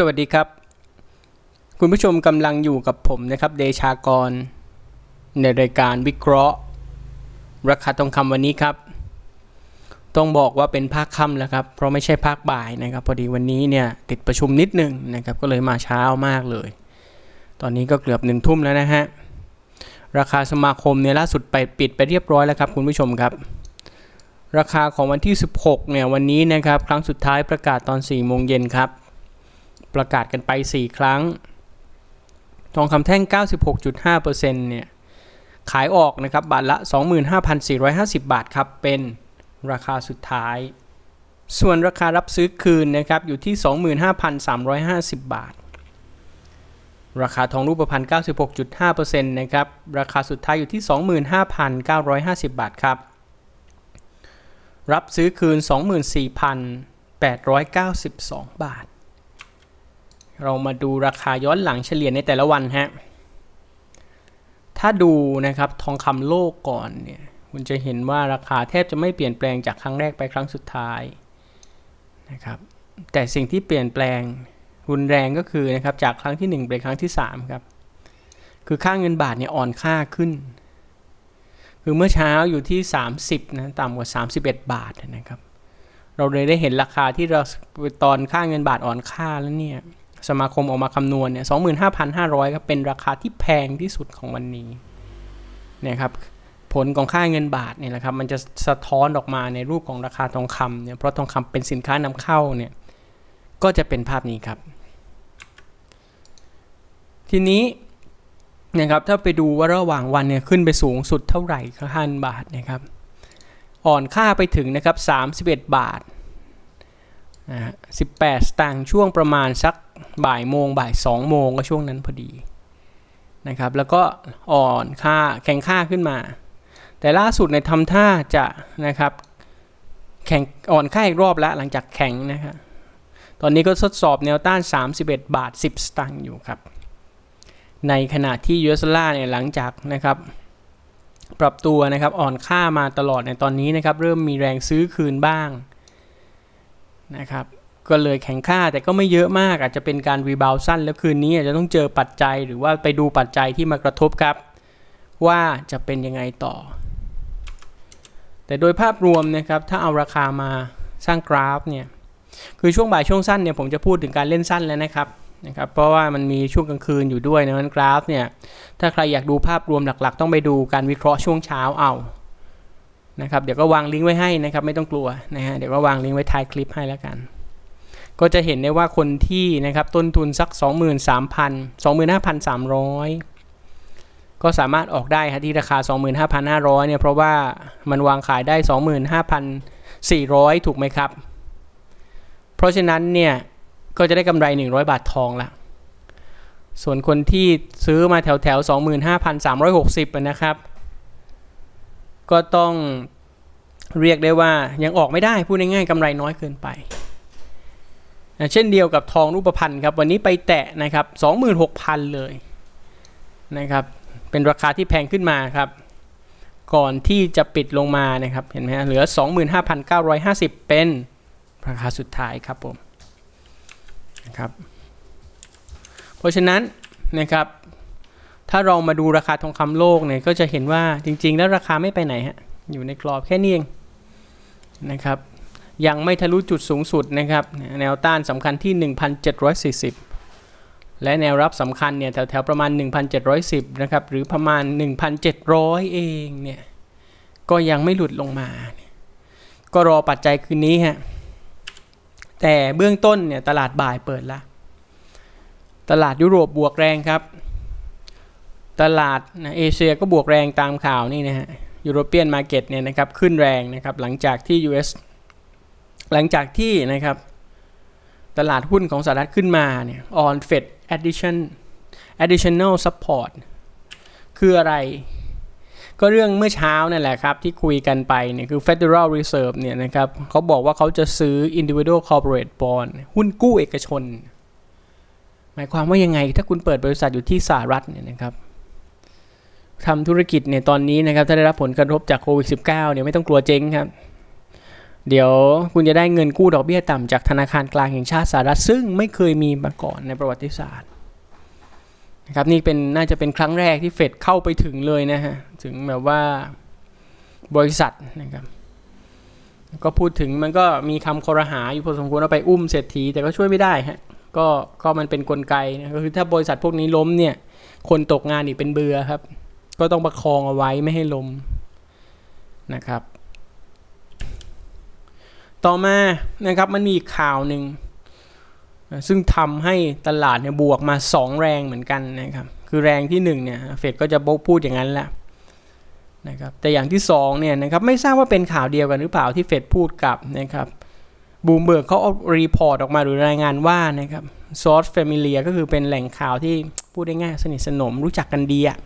สวัสดีครับ คุณผู้ชมกำลังอยู่กับผมนะครับ เดชากร ในรายการวิเคราะห์ ราคาทองคำวันนี้ครับ ต้องบอกว่าเป็นภาคค่ำแล้วครับ เพราะไม่ใช่ภาคบ่ายนะครับ พอดีวันนี้เนี่ยติดประชุมนิดหนึงนะครับ ก็เลยมาเช้ามากเลย ตอนนี้ก็เกือบหนึ่งทุ่มแล้วนะฮะ ราคาสมาคมเนี่ยล่าสุดไปปิดไปเรียบร้อยแล้วครับ คุณผู้ชมครับ ราคาของวันที่ 16เนี่ยวันนี้นะครับ ครั้งสุดท้ายประกาศตอน4โมงเย็นครับ ประกาศกันไป 4 ครั้ง ทองคำแท่ง 96.5%เนี่ยขายออกนะครับบาทละ 25,450 บาทครับเป็นราคาสุดท้าย ส่วนราคารับซื้อคืนนะครับอยู่ที่ 25,350 บาท ราคาทองรูปพรรณ96.5%นะครับราคาสุดท้ายอยู่ที่ 25,950 บาทครับรับซื้อคืน 24,892 บาท เรามาดูราคาย้อนหลังเฉลี่ยในแต่ละวันฮะ ถ้าดูนะครับทองคำโลกก่อนเนี่ย คุณจะเห็นว่าราคาแทบจะไม่เปลี่ยนแปลงจากครั้งแรกไปครั้งสุดท้ายนะครับ แต่สิ่งที่เปลี่ยนแปลงรุนแรงก็คือนะครับจากครั้งที่ 1 ไปครั้งที่ 3 ครับ คือค่าเงินบาทเนี่ยอ่อนค่าขึ้น คือเมื่อเช้าอยู่ที่ 30นะต่ำกว่า 31 บาทนะครับ เราเลยได้เห็นราคาที่เราตอนค่าเงินบาทอ่อนค่าแล้วเนี่ย สมาคมออกมาคำนวณเนี่ย25,500ครับเป็นราคาที่แพงที่สุดของวันนี้นะครับผลของค่าเงินบาทเนี่ยแหละครับมันจะสะท้อนออกมาในรูปของราคาทองคำเนี่ยเพราะทองคำเป็นสินค้านำเข้าเนี่ยก็จะเป็นภาพนี้ครับ ทีนี้นะครับถ้าไปดูว่าระหว่างวันเนี่ยขึ้นไปสูงสุดเท่าไหร่ค่าเงินบาทนะครับอ่อนค่าไปถึงนะครับ31 บาท นะฮะ18สตางค์ช่วงประมาณสักบ่ายโมงบ่าย2โมงก็ช่วงนั้นพอดีนะครับ แล้วก็อ่อนค่าแข็งค่าขึ้นมา แต่ล่าสุดในทำท่าจะนะครับแข็งอ่อนค่าอีกรอบแล้วหลังจากแข็งนะครับตอนนี้ก็ทดสอบแนวต้าน 31 บาท 10 สตางค์อยู่ครับ ในขณะที่ยูเอสล่าเนี่ยหลังจากนะครับปรับตัวนะครับอ่อนค่ามาตลอดในตอนนี้นะครับเริ่มมีแรงซื้อคืนบ้าง นะครับก็เลยแข็งค่าแต่ก็ไม่เยอะมากอาจจะเป็นการรีบาวสั้น แล้วคืนนี้อาจจะต้องเจอปัจจัยหรือว่าไปดูปัจจัยที่มากระทบครับ ว่าจะเป็นยังไงต่อ แต่โดยภาพรวมนะครับถ้าเอาราคามาสร้างกราฟเนี่ยคือช่วงบ่ายช่วงสั้นเนี่ยผมจะพูดถึงการเล่นสั้นแล้วนะครับนะครับเพราะว่ามันมีช่วงกลางคืนอยู่ด้วยนะนั้นกราฟเนี่ยถ้าใครอยากดูภาพรวมหลักๆ ต้องไปดูการวิเคราะห์ช่วงเช้าเอา นะครับเดี๋ยวก็วางลิงก์ไว้ให้นะครับไม่ต้องกลัวนะฮะเดี๋ยวก็วางลิงก์ไว้ท้ายคลิปให้แล้วกัน ก็จะเห็นได้ว่าคนที่นะครับต้นทุนสัก 23,000 25,300 ก็สามารถออกได้ครับที่ราคา 25,500เนี่ยเพราะว่ามันวางขายได้ 25,400 ถูกไหมครับ เพราะฉะนั้นเนี่ยก็จะได้กำไร 100 บาททองละส่วนคนที่ซื้อมาแถวแถว25,360นะครับ ก็ต้องเรียกได้ว่ายังออกไม่ได้พูดง่ายๆกำไรน้อยเกินไปนะเช่นเดียวกับทองรูปพรรณครับ วันนี้ไปแตะนะครับ 26,000 เลยนะครับ เป็นราคาที่แพงขึ้นมาครับ ก่อนที่จะปิดลงมานะครับ เห็นไหมฮะเหลือ 25,950 เป็นราคาสุดท้ายครับผมนะครับ เพราะฉะนั้นนะครับ ถ้าเรามาดูราคาทองคำโลกเนี่ยก็จะเห็นว่าจริง ๆ แล้วราคาไม่ไปไหนฮะอยู่ในกรอบแค่นี้เองนะครับยังไม่ทะลุจุดสูงสุดนะครับ แนวต้านสำคัญที่ 1,740 และแนวรับสำคัญเนี่ยแถวๆประมาณ 1,710 นะครับ หรือประมาณ 1,700 เองเนี่ย ก็ยังไม่หลุดลงมา ก็รอปัจจัยคืนนี้ฮะ แต่เบื้องต้นเนี่ยตลาดบ่ายเปิดละ ตลาดยุโรปบวกแรงครับ ตลาดนะเอเชียก็บวกแรงตามข่าวนี่นะฮะยูโรเปียนมาร์เก็ตเนี่ยนะครับขึ้นแรงนะครับหลังจากที่ US หลังจากที่นะครับตลาดหุ้นของสหรัฐขึ้นมาเนี่ย on Fed addition additional support คืออะไร ก็เรื่องเมื่อเช้านั่นแหละครับ ที่คุยกันไปเนี่ยคือ Federal Reserve เนี่ยนะครับเขาบอกว่าเขาจะซื้อ individual corporate bond หุ้นกู้เอกชน หมายความว่ายังไงถ้าคุณเปิดบริษัทอยู่ที่สหรัฐเนี่ยนะครับ ทำธุรกิจเนี่ยตอนนี้นะครับ ถ้าได้รับผลกระทบจากโควิด -19 เนี่ยไม่ต้องกลัวเจ๊งครับ เดี๋ยวคุณจะได้เงินกู้ดอกเบี้ยต่ำจากธนาคารกลางแห่งชาติสหรัฐซึ่งไม่เคยมีมาก่อนในประวัติศาสตร์นะครับนี่เป็นน่าจะเป็นครั้งแรกที่เฟดเข้าไปถึงเลยนะฮะถึงแบบว่าบริษัทนะครับก็พูดถึงมันก็มีคำคอรหาอยู่พอสมควรเอาไปอุ้มเศรษฐีแต่ก็ช่วยไม่ได้ฮะก็ก็มันเป็นนกลไกนะก็คือถ้าบริษัทพวกนี้ล้มเนี่ย คนตกงานอีกเป็นเบือครับ ก็ต้องประคองเอาไว้ไม่ให้ล้มนะครับ ต่อมานะครับมันมีข่าวหนึ่งซึ่งทำให้ตลาดเนี่ยบวกมา 2 แรงเหมือนกันนะครับคือแรงที่1เนี่ยเฟดก็จะบกพูดอย่างนั้นแหละนะครับแต่อย่างที่2เนี่ยนะครับไม่ทราบว่าเป็นข่าวเดียวกันหรือเปล่าที่เฟดพูดกับนะครับบูมเบิร์กเขาเอารีพอร์ตออกมาหรือรายงานว่านะครับซอร์สแฟมิเลียก็คือเป็นแหล่งข่าวที่พูดได้ง่ายสนิทสนมรู้จักกันดีอะ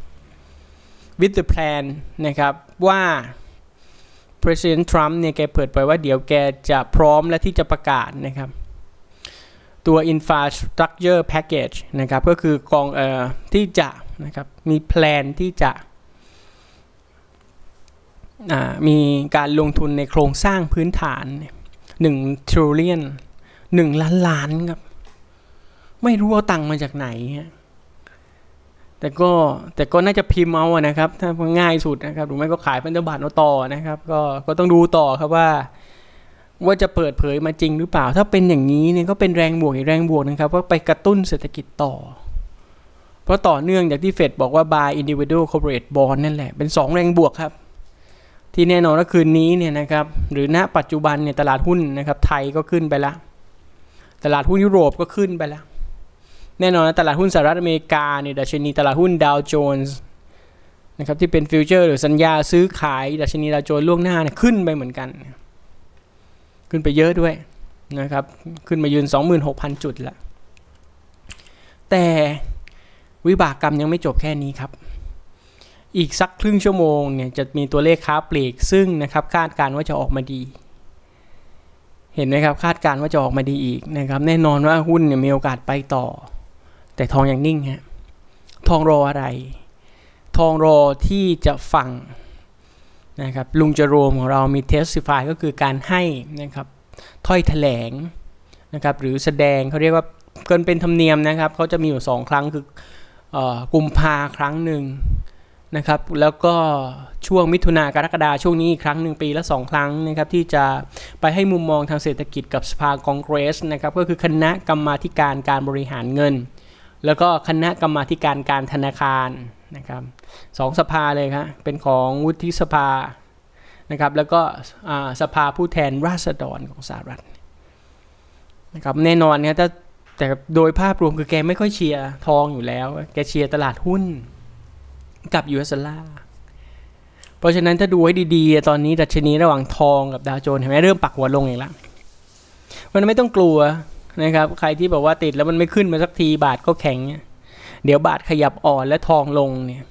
with the plan นะครับว่า President Trump เนี่ยแกเปิดเผยว่าเดี๋ยวแกจะพร้อมและที่จะประกาศนะครับตัว infrastructure package นะครับก็คือกองเอ่อที่จะนะครับมีแพลนที่จะมีการลงทุนในโครงสร้างพื้นฐานหนึ่ง trillion หนึ่งล้านล้านครับ ไม่รู้เอาตังค์มาจากไหน แต่ก็แต่ก็น่าจะพิมพ์เอาอะนะครับ ถ้าง่ายสุดนะครับหรือไม่ก็ขายพันธบัตรเอาต่อนะครับ ก็ก็ต้องดูต่อครับว่า ว่าจะเปิดเผยมาจริงหรือเปล่า ถ้าเป็นอย่างนี้เนี่ยก็เป็นแรงบวกอีกแรงบวกนะครับว่าไปกระตุ้นเศรษฐกิจต่อ เพราะต่อเนื่องจากที่เฟดบอกว่า buy individual corporate bond นั่นแหละเป็น 2 แรงบวกครับ ที่แน่นอนก็คืนนี้เนี่ยนะครับหรือณปัจจุบันเนี่ยตลาดหุ้นนะครับไทยก็ขึ้นไปแล้วตลาดหุ้นยุโรปก็ขึ้นไปแล้ว แน่นอนตลาดหุ้นสหรัฐอเมริกาเนี่ยดัชนีตลาดหุ้นดาวโจนส์นะครับที่เป็นฟิวเจอร์หรือสัญญาซื้อขายดัชนีดาวโจนส์ล่วงหน้าเนี่ยขึ้นไปเหมือนกัน ขึ้นไปเยอะด้วยนะครับขึ้นมายืน 26,000 จุดล้วแต่วิบากกรรมยังไม่จบแค่นี้ครับ อีกสักครึ่งชั่วโมงเนี่ยจะมีตัวเลขค้าปลีกซึ่งนะครับคาดการว่าจะออกมาดี เห็นไหมครับคาดการว่าจะออกมาดีอีกนะครับแน่นอนว่าหุ้นเนี่ยมีโอกาสไปต่อ แต่ทองยังนิ่งฮะทองรออะไร ทองรอที่จะฟังนะครับลุงจโรมของเรามีเทสติฟายก็คือการให้นะครับถ้อยแถลงนะครับหรือแสดงเขาเรียกว่าเกินเป็นธรรมเนียมนะครับเขาจะมีอยู่สองครั้งคือกุมภาครั้งหนึ่งนะครับแล้วก็ช่วงมิถุนากรกฎาช่วงนี้อีกครั้งหนึ่งปีละสองครั้งนะครับที่จะไปให้มุมมองทางเศรษฐกิจกับสภากองเกรสนะครับก็คือคณะกรรมาการการบริหารเงิน แล้วก็คณะกรรมาการการธนาคารนะครับสองสภาเลยครับเป็นของวุฒิสภานะครับแล้วก็สภาผู้แทนราษฎรของสหรัฐนะครับแน่นอนเนี่ยถ้าแต่โดยภาพรวมคือแกไม่ค่อยเชียร์ทองอยู่แล้ว แกเชียร์ตลาดหุ้นกับยูเอสล่าเพราะฉะนั้นถ้าดูให้ดีๆ ตอนนี้ดัชนีระหว่างทองกับดาวโจนส์เห็นไหมเริ่มปักหัวลงอย่างละมันไม่ต้องกลัว นะครับ ใครที่บอกว่าติดแล้วมันไม่ขึ้นมาสักทีบาทก็แข็ง เดี๋ยวบาทขยับอ่อนและทองลงเนี่ย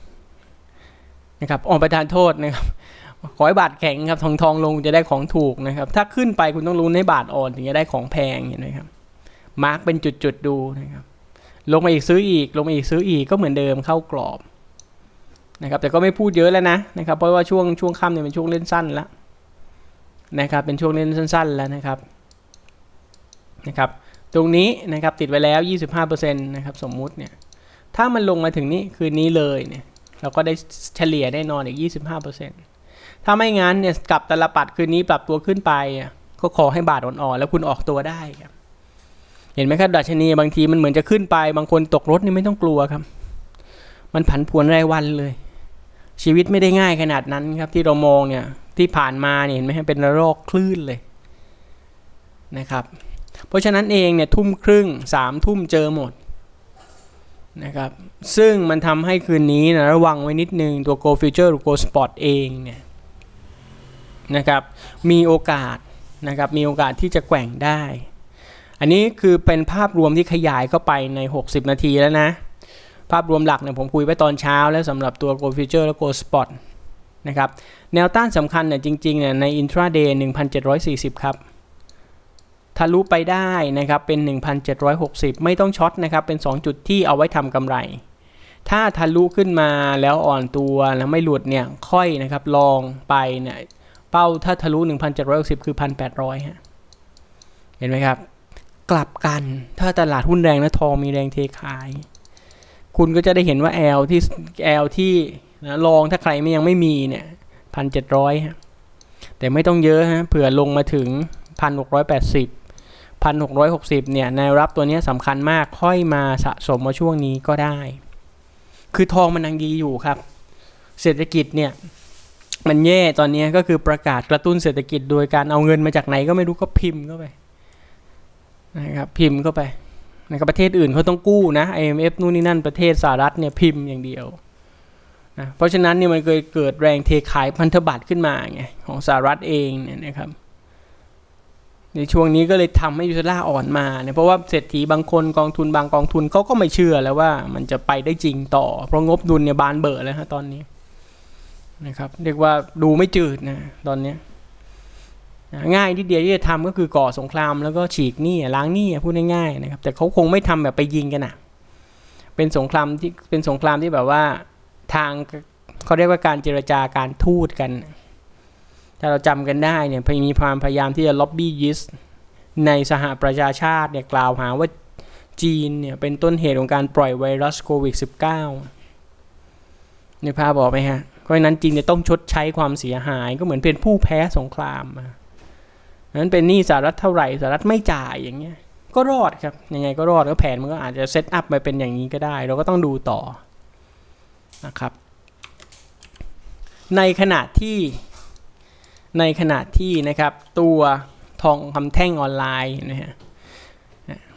นะครับออกประทานโทษนะครับขอให้บาทแข็งครับทองทองลงจะได้ของถูกนะครับ ถ้าขึ้นไปคุณต้องรู้ในบาทอ่อนถึงจะได้ของแพงเห็นไหมครับ มาร์กเป็นจุดๆดูนะครับ ลงมาอีกซื้ออีก ลงมาอีกซื้ออีกก็เหมือนเดิมเข้ากรอบนะครับแต่ก็ไม่พูดเยอะแล้วนะนะครับ เพราะว่าช่วงช่วงค่ำเนี่ยเป็นช่วงเล่นสั้นแล้วนะครับ เป็นช่วงเล่นสั้น ๆ แล้วนะครับนะครับ ตรงนี้นะครับติดไว้แล้ว 25%นะครับสมมุติเนี่ยถ้ามันลงมาถึงนี้คืนนี้เลยเนี่ยเราก็ได้เฉลี่ยแน่นอนอีก 25%ถ้าไม่งั้นเนี่ยกลับตลปัดคืนนี้ปรับตัวขึ้นไป ก็ขอให้บาทอ่อนๆแล้วคุณออกตัวได้ครับเห็นไหมครับดัชนีบางทีมันเหมือนจะขึ้นไป บางคนตกรถนี่ไม่ต้องกลัวครับ มันผันผวนรายวันเลย ชีวิตไม่ได้ง่ายขนาดนั้นครับที่เรามองเนี่ยที่ผ่านมาเนี่ยเห็นไหมเป็นระลอกคลื่นเลยนะครับ เพราะฉะนั้นเองเนี่ยทุ่มครึ่งสามทุ่มเจอหมดนะครับซึ่งมันทำให้คืนนี้นะระวังไว้นิดนึง ตัว Go Future หรือ Go Spot เองเนี่ยนะครับมีโอกาสนะครับมีโอกาสที่จะแกว่งได้ อันนี้คือเป็นภาพรวมที่ขยายเข้าไปใน 60 นาทีแล้วนะ ภาพรวมหลักเนี่ยผมคุยไว้ตอนเช้าแล้วสำหรับตัว Go Future และ Go Spot นะครับแนวต้านสำคัญเนี่ยจริงๆเนี่ยใน intraday 1,740 ครับ ทะลุไปได้นะครับเป็น 1,760 ไม่ต้องช็อตนะครับเป็น 2 จุดที่เอาไว้ทำกำไร ถ้าทะลุขึ้นมาแล้วอ่อนตัวแล้วไม่หลุดเนี่ยค่อยนะครับลองไปเนี่ยเป้าถ้าทะลุ 1,760 คือ 1,800ฮะเห็นไหมครับ กลับกันถ้าตลาดหุ้นแรงและทองมีแรงเทขาย คุณก็จะได้เห็นว่า L ที่ L ที่นะลองถ้าใครไม่ยังไม่มีเนี่ย1,700ฮะแต่ไม่ต้องเยอะฮะเผื่อลงมาถึง 1,680 1,660 เนี่ยแนวรับตัวนี้สำคัญมากค่อยมาสะสมมาช่วงนี้ก็ได้ คือทองมันยังดีอยู่ครับ เศรษฐกิจเนี่ยมันแย่ตอนนี้ก็คือประกาศกระตุ้นเศรษฐกิจโดยการเอาเงินมาจากไหนก็ไม่รู้ก็พิมพ์เข้าไปนะครับพิมพ์เข้าไปนะครับประเทศอื่นเขาต้องกู้นะ IMF นู่นนี่นั่นประเทศสหรัฐเนี่ยพิมพ์อย่างเดียวนะเพราะฉะนั้นเนี่ยมันเคยเกิดแรงเทขายพันธบัตรขึ้นมาไงของสหรัฐเองเนี่ยนะครับ ในช่วงนี้ก็เลยทำให้ยูเซล่าอ่อนมาเนี่ยเพราะว่าเศรษฐีบางคนกองทุนบางกองทุนเขาก็ไม่เชื่อแล้วว่ามันจะไปได้จริงต่อ เพราะงบดุลเนี่ยบานเบอร์แล้วฮะตอนนี้นะครับเรียกว่าดูไม่จืดนะตอนเนี้ง่ายที่เดียวที่จะทำก็คือก่อสงครามแล้วก็ฉีกหนี้ล้างหนี้พูดง่ายๆนะครับแต่เขาคงไม่ทำแบบไปยิงกันนะเป็นสงครามที่เป็นสงครามที่แบบว่าทางเขาเรียกว่าการเจรจาการทูตกัน ถ้าเราจำกันได้เนี่ยมีความพยายามที่จะล็อบบี้ยิสในสหประชาชาติเนี่ยกล่าวหาว่าจีนเนี่ยเป็นต้นเหตุของการปล่อยไวรัสโควิด -19 นี่พาบอกไหมฮะ เพราะฉะนั้นจีนจะต้องชดใช้ความเสียหายก็เหมือนเป็นผู้แพ้สงครามนั้นเป็นหนี้สหรัฐเท่าไหร่สหรัฐไม่จ่ายอย่างเงี้ย ก็รอดครับ ยังไงก็รอดก็แผนมันก็อาจจะเซตอัพมาเป็นอย่างนี้ก็ได้ เราก็ต้องดูต่อนะครับ ในขณะที่ ในขณะที่นะครับตัวทองคำแท่งออนไลน์นะฮะ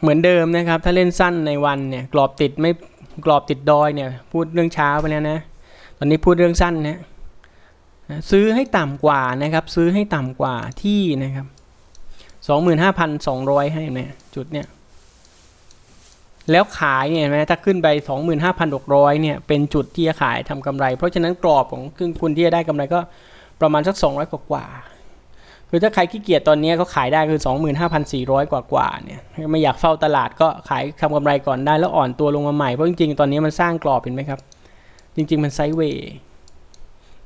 เหมือนเดิมนะครับ ถ้าเล่นสั้นในวันเนี่ยกรอบติดไม่กรอบติดดอยเนี่ยพูดเรื่องเช้าไปแล้วนะตอนนี้พูดเรื่องสั้นนะซื้อให้ต่ำกว่านะครับ ซื้อให้ต่ำกว่าที่นะครับสองหมื่นห้าพันสองร้อยให้ไหมจุดเนี่ยแล้วขายเนี่ยไหมถ้าขึ้นไปสองหมื่นห้าพันหกร้อยเนี่ยเป็นจุดที่จะขายทำกำไร เพราะฉะนั้นกรอบของคุณที่จะได้กำไรก็ ประมาณสัก 200 กว่ากว่าคือถ้าใครขี้เกียจตอนนี้เขาขายได้คือ 25,400 กว่ากว่าเนี่ยไม่อยากเฝ้าตลาดก็ขายทำกำไรก่อนได้แล้วอ่อนตัวลงมาใหม่ เพราะจริงๆ ตอนนี้มันสร้างกรอบเห็นไหมครับ จริง ๆ มันไซด์เวย์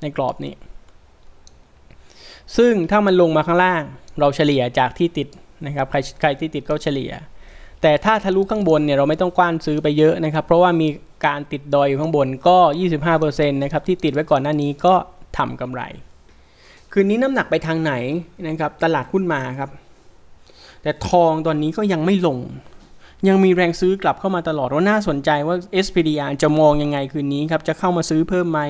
ในกรอบนี้ ซึ่งถ้ามันลงมาข้างล่าง เราเฉลี่ยจากที่ติดนะครับใครใครที่ติดก็เฉลี่ย แต่ถ้าทะลุข้างบนเนี่ยเราไม่ต้องกว้านซื้อไปเยอะนะครับ เพราะว่ามีการติดดอยอยู่ข้างบนก็ 25%นะครับที่ติดไว้ก่อนหน้านี้ก็ทำกำไร คืนนี้น้ำหนักไปทางไหนนะครับ ตลาดหุ้นมาครับ แต่ทองตอนนี้ก็ยังไม่ลง ยังมีแรงซื้อกลับเข้ามาตลอดว่าน่าสนใจว่า SPDR จะมองยังไงคืนนี้ครับ จะเข้ามาซื้อเพิ่มไหม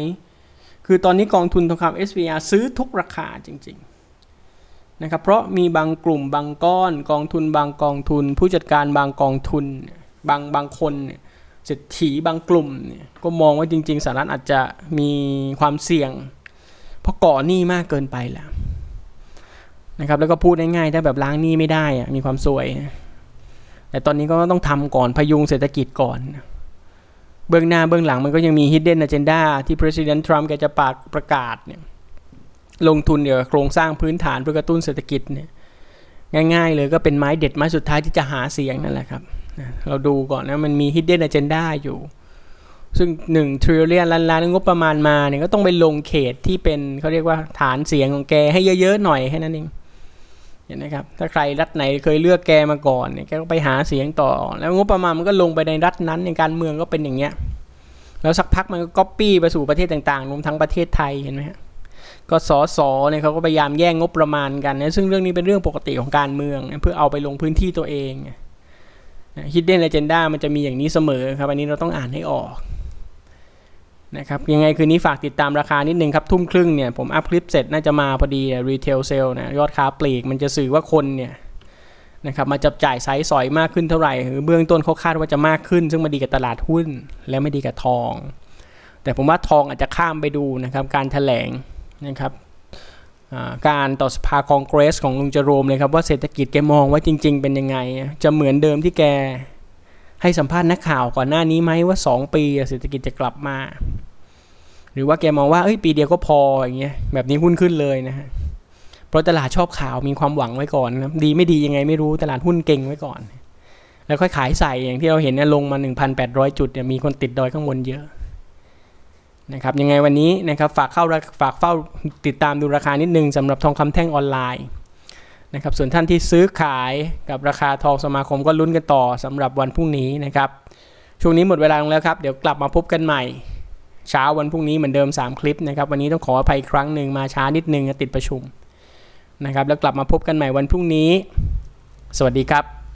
คือตอนนี้กองทุนทองคำ SPDR ซื้อทุกราคาจริง ๆ นะครับ เพราะมีบางกลุ่มบางก้อน กองทุนบางกองทุน ผู้จัดการบางกองทุน บางบางคนเศรษฐีบางกลุ่มเนี่ยก็มองว่าจริง ๆสหรัฐอาจจะมีความเสี่ยง เพราะก่อหนี้มากเกินไปแล้วนะครับแล้วก็พูดง่ายๆถ้าแบบล้างหนี้ไม่ได้อะมีความสวย แต่ตอนนี้ก็ต้องทำก่อนพยุงเศรษฐกิจก่อน เบื้องหน้าเบื้องหลังมันก็ยังมี hidden agenda ที่ President Trump แกจะปากประกาศเนี่ยลงทุนเดี๋ยวโครงสร้างพื้นฐานเพื่อกระตุ้นเศรษฐกิจเนี่ยง่ายๆเลยก็เป็นไม้เด็ดไม้สุดท้ายที่จะหาเสียงนั่นแหละครับ เราดูก่อนนะมันมี hidden agenda อยู่ ซึ่ง1 trillion ล้านล้านงบประมาณมาเนี่ยก็ต้องไปลงเขตที่เป็นเขาเรียกว่าฐานเสียงของแกให้เยอะๆหน่อยแค่นั้นเองเห็นไหมครับถ้าใครรัฐไหนเคยเลือกแกมาก่อนเนี่ยแกก็ไปหาเสียงต่อ แล้วงบประมาณมันก็ลงไปในรัฐนั้นในการเมืองก็เป็นอย่างเงี้ยแล้วสักพักมันก็ก๊อปปี้ไปสู่ประเทศต่างๆรวมทั้งประเทศไทยเห็นไหมฮะก็สอสอเนี่ยเขาก็พยายามแย่งงบประมาณกันนะซึ่งเรื่องนี้เป็นเรื่องปกติของการเมืองเพื่อเอาไปลงพื้นที่ตัวเองฮิดเด้นเลเจนด้ามันจะมีอย่างนี้เสมอครับอันนี้เราต้องอ่านให้ออก นะครับยังไงคืนนี้ฝากติดตามราคานิดนึงครับ ทุ่มครึ่งเนี่ยผมอัพคลิปเสร็จน่าจะมาพอดีรีเทลเซลนะยอดค้าปลีกมันจะสื่อว่าคนเนี่ยนะครับมาจับจ่ายไซส์สอยมากขึ้นเท่าไหร่หรือเบื้องต้นเขาคาดว่าจะมากขึ้น ซึ่งมาดีกับตลาดหุ้นและไม่ดีกับทอง แต่ผมว่าทองอาจจะข้ามไปดูนะครับการถแถลงนะครับการต่อสภาคองเกรสของลุงจโรมเลยครับว่าเศรษฐกิจแกมองว่าจริง ๆ เป็นยังไง จะเหมือนเดิมที่แก ให้สัมภาษณ์นักข่าวก่อนหน้านี้ไหมว่า 2 ปีเศรษฐกิจจะกลับมา หรือว่าแกมองว่าเอ้ยปีเดียวก็พออย่างเงี้ยแบบนี้หุ้นขึ้นเลยนะฮะเพราะตลาดชอบข่าวมีความหวังไว้ก่อนนะดีไม่ดียังไงไม่รู้ตลาดหุ้นเก่งไว้ก่อน แล้วค่อยขายใส่อย่างที่เราเห็นเนี่ยลงมา 1,800 จุดเนี่ยมีคนติดดอยข้างบนเยอะนะครับยังไงวันนี้นะครับฝากเข้าราฝากเฝ้าติดตามดูราคานิดนึงสำหรับทองคำแท่งออนไลน์ นะครับส่วนท่านที่ซื้อขายกับราคาทองสมาคมก็ลุ้นกันต่อสำหรับวันพรุ่งนี้นะครับช่วงนี้หมดเวลาลงแล้วครับเดี๋ยวกลับมาพบกันใหม่เช้าวันพรุ่งนี้เหมือนเดิม 3 คลิปนะครับวันนี้ต้องขออภัยอีกครั้งหนึ่งมาช้านิดนึงติดประชุมนะครับแล้วกลับมาพบกันใหม่วันพรุ่งนี้ สวัสดีครับ